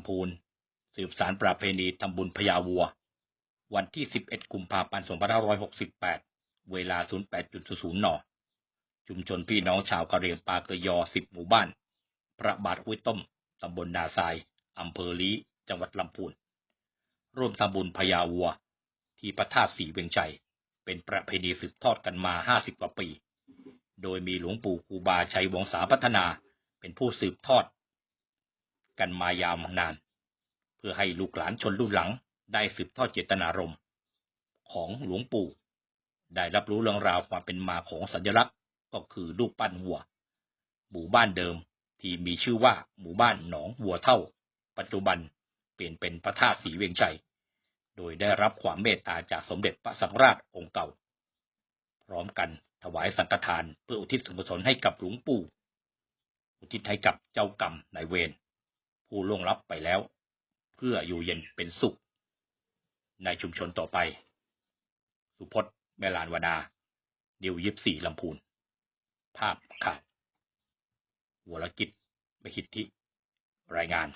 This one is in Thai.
ำพูน สืบสารประเพณีทำบุญพญาวัว วันที่ 11 กุมภาพันธ์ 2568 เวลา 08.00 น ชุมชนพี่น้องชาวกะเหรี่ยงปาเกยอ 10 หมู่บ้าน พระบาทห้วยต้ม ตำบลนาทราย อำเภอลีจังหวัดลำพูน ร่วมทำบุญพญาวัว ที่พระธาตุสีเวียงชัย เป็นประเพณีสืบทอดกันมา 50 กว่าปี โดยมีหลวงปู่ครูบาชัยวงศาพัฒนาเป็นผู้สืบทอด กันมายาวนาน เพื่อให้ลูกหลานชนรุ่นหลังได้สืบทอดเจตนารมณ์ของหลวงปู่ ได้รับรู้เรื่องราวความเป็นมาของสัญลักษณ์ก็คือลูกปั้นวัว หมู่บ้านเดิมที่มีชื่อว่าหมู่บ้านหนองวัวเท่า ปัจจุบันเปลี่ยนเป็นพระธาตุศรีเวียงชัย โดยได้รับความเมตตาจากสมเด็จพระสังฆราชองค์เก่า พร้อมกันถวายสังฆทานเพื่ออุทิศส่วนกุศลให้กับหลวงปู่ อุทิศให้กับเจ้ากรรมนายเวร ผู้ล่วงลับไปแล้ว เพื่ออยู่เย็นเป็นสุข ในชุมชนต่อไป สุพจน์แมลานวดาดิวยิบสี่ลำพูน ภาพข่าววรกิจมหิทธิ รายงาน